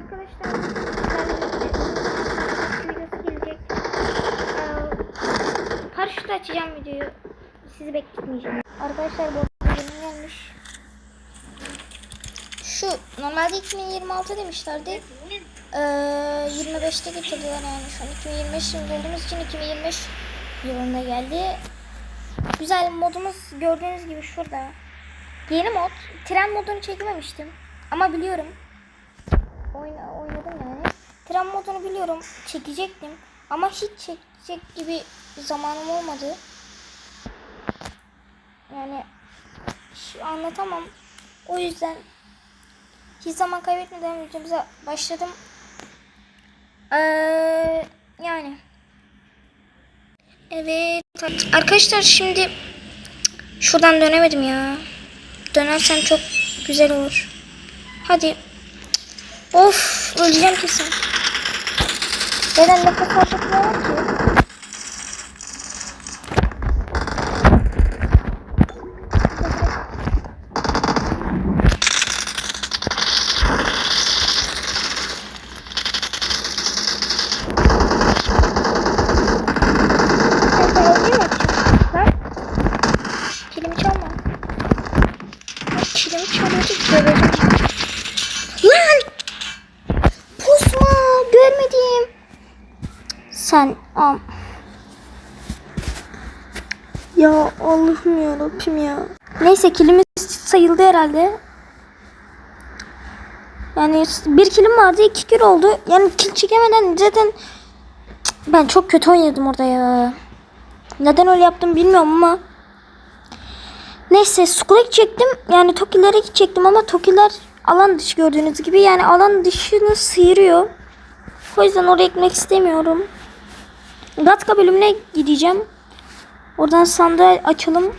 arkadaşlar videosu gelecek. Ee, paraşütle açacağım videoyu. Sizi bekletmeyeceğim. Arkadaşlar bu benim gelmiş. Şu normalde 2026 demişlerdi. Ee, 25'te getirdiler yani şu an 2025 yılında olduğumuz için 2025 yılında geldi. Güzel modumuz gördüğünüz gibi şurada. Yeni mod. Tren modunu çekememiştim. Ama biliyorum. Oyna, oynadım yani. Tren modunu biliyorum. Çekecektim. Ama hiç çekecek gibi zamanım olmadı. Yani şu anlatamam. O yüzden hiç zaman kaybetmeden videomuza başladım. Ee, yani. Evet. Arkadaşlar şimdi şuradan dönemedim ya. Dönersem çok güzel olur. Hadi. Of öleceğim kesin. Neden nefes alacaklar ki? Ya Allah'ım ya Rabbim ya. Neyse kilimiz sayıldı herhalde. Yani bir kilim vardı iki kil oldu. Yani kil çekemeden zaten ben çok kötü oynadım orada ya. Neden öyle yaptım bilmiyorum ama. Neyse Skurek çektim. Yani Tokilere çektim ama Tokiler alan dışı gördüğünüz gibi. Yani alan dışını sıyırıyor. O yüzden oraya gitmek istemiyorum. Gatka bölümüne gideceğim. Oradan sandığı açalım.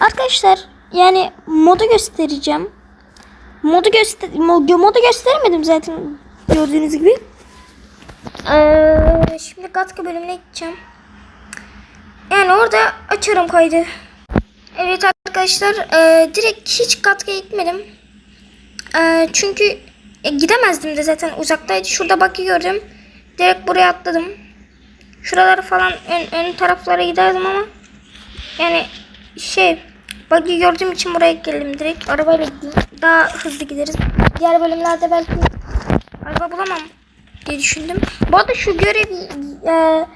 Arkadaşlar yani modu göstereceğim. Modu göster mo- modu gösteremedim zaten gördüğünüz gibi. Ee, şimdi Gatka bölümüne gideceğim. Yani orada açarım kaydı. Evet arkadaşlar e, direkt hiç Gatka'ya gitmedim. E, çünkü e, gidemezdim de zaten uzaktaydı. Şurada buggy gördüm. Direkt buraya atladım. Şuraları falan ön, ön taraflara giderdim ama yani şey buggy gördüğüm için buraya geldim direkt. Arabayla. Daha hızlı gideriz. Diğer bölümlerde belki araba bulamam diye düşündüm. Bu arada şu görev e,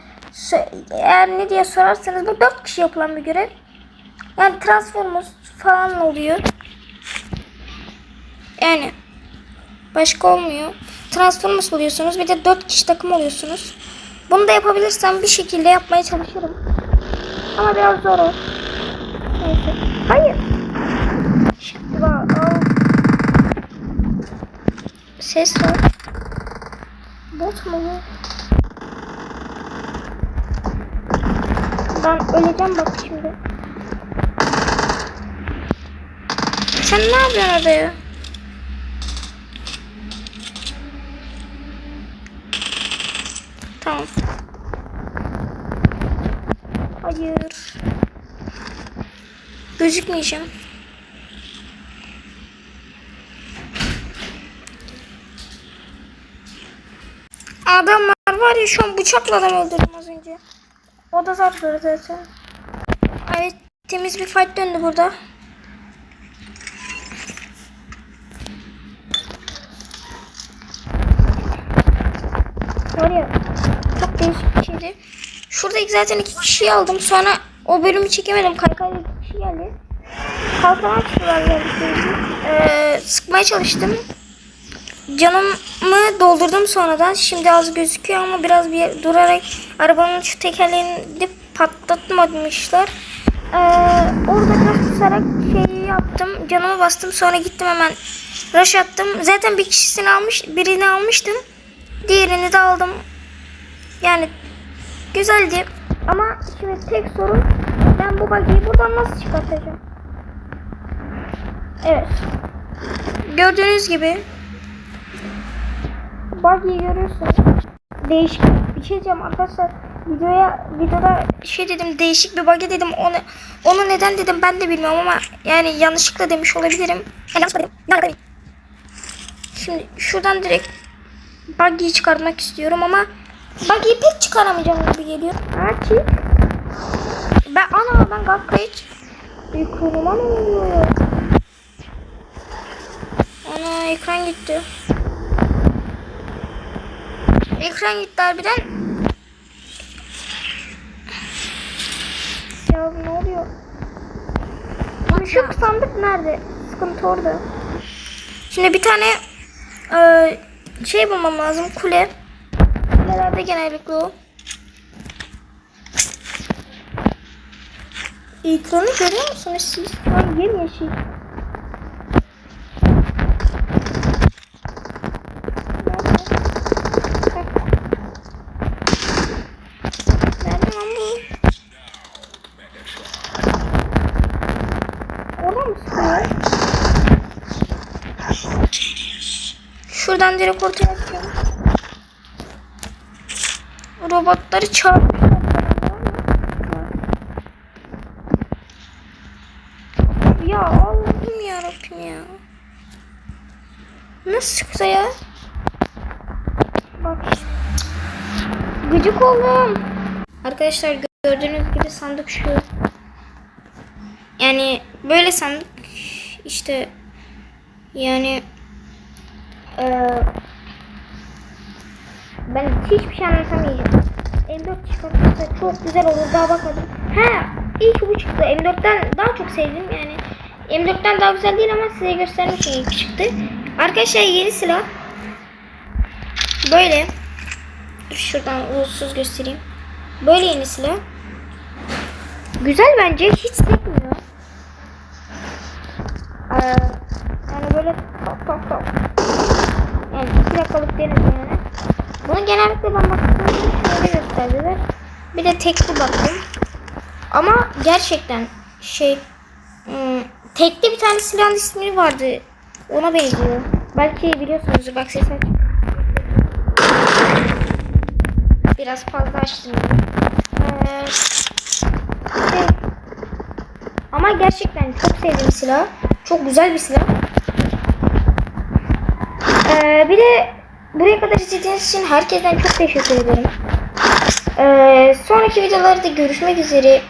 eğer ne diye sorarsanız bu 4 kişi yapılan bir görev. Yani Transformers falan oluyor. Yani başka olmuyor. Transformers oluyorsunuz bir de 4 kişi takım oluyorsunuz. Bunu da yapabilirsem bir şekilde yapmaya çalışırım. Ama biraz zor o. Neyse. Hayır. Şimdi bak. al. Ses var. Bot mu bu? Ben öleceğim bak şimdi. Sen ne yapıyorsun orada ya? Tamam. Hayır. Gözükmeyeceğim. Adamlar var ya şu an bıçakla adam öldürdüm az önce. O da zar zor zaten. Evet temiz bir fight döndü burada. Var ya değişik bir şeydi. Şurada zaten iki kişiyi aldım. Sonra o bölümü çekemedim. Kaykayla iki kişi geldi. Kalkan açtılar geldi. Ee, sıkmaya çalıştım. Canımı doldurdum sonradan. Şimdi az gözüküyor ama biraz bir durarak arabanın şu tekerleğini dip patlatmamışlar. Ee, orada biraz kusarak şeyi yaptım. Canımı bastım. Sonra gittim hemen rush attım. Zaten bir kişisini almış, birini almıştım. Diğerini de aldım. Yani güzeldi. Ama şimdi tek sorun ben bu buggy'i buradan nasıl çıkartacağım? Evet. Gördüğünüz gibi buggy'i görüyorsunuz. Değişik bir şey diyeceğim arkadaşlar. Videoya videoda şey dedim değişik bir buggy dedim. Onu onu neden dedim ben de bilmiyorum ama yani yanlışlıkla demiş olabilirim. Yani yanlış dedim. Şimdi şuradan direkt Buggy'yi çıkartmak istiyorum ama Buggy'yi pek çıkaramayacağım gibi geliyor. Gerçi ben ana ben Gakka hiç ekranıma ne oluyor? Ana ekran gitti. Ekran gitti harbiden. Ya ne oluyor? Şu sandık nerede? Sıkıntı orada. Şimdi bir tane e, şey bulmam lazım. Kule. Kulelerde genellikle o. Ekranı görüyor musunuz siz? Yemyeşil. Lan sıkıyor? Şuradan direkt ortaya atacağım. Robotları çarpıyor. Ya Allah'ım ya Rabbim ya. Nasıl çıktı ya? Bak. Gıcık oldum. Arkadaşlar gördüğünüz gibi sandık şu. Yani böyle sandık işte yani eee ben hiçbir şey anlatamayacağım. M4 çıkartırsa çok güzel olur. Daha bakmadım. Ha, ilk bu çıktı. M4'ten daha çok sevdim yani. M4'ten daha güzel değil ama size göstermek için ilk çıktı. Arkadaşlar yeni silah. Böyle. Şuradan uğursuz göstereyim. Böyle yeni silah. Güzel bence. Hiç sekmiyor. Ee, yani böyle top top top. Yani 2 dakikalık denedim yani. Bunu genellikle ben baktığımda gösterdiler. Bir de tekli baktım. Ama gerçekten şey hmm, tekli bir tane silahın ismi vardı. Ona benziyor. Belki biliyorsunuz bak ses. Biraz fazla açtım. Ee, şey, ama gerçekten çok sevdiğim silah. Çok güzel bir silah. Ee, bir de buraya kadar izlediğiniz için herkesten çok teşekkür ederim. Ee, sonraki videolarda görüşmek üzere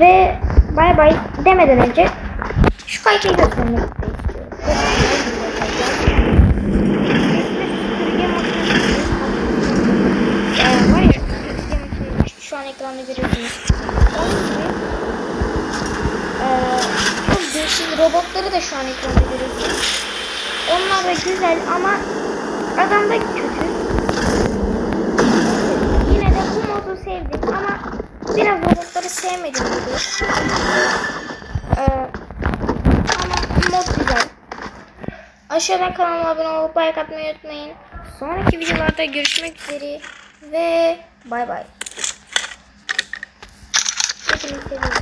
ve bay bay demeden önce şu kaykayı göstermek istiyorum. Şu an ekranda görüyorsunuz. Ee, değişik robotları da şu an ekranda görüyorsunuz. Onlar da güzel ama adam da kötü. Yine de bu modu sevdim ama biraz robotları sevmedim gibi. Ee, ama mod güzel. Aşağıdan kanalıma abone olup like atmayı unutmayın. Sonraki videolarda görüşmek üzere ve bay bay. Hepinizi seviyorum.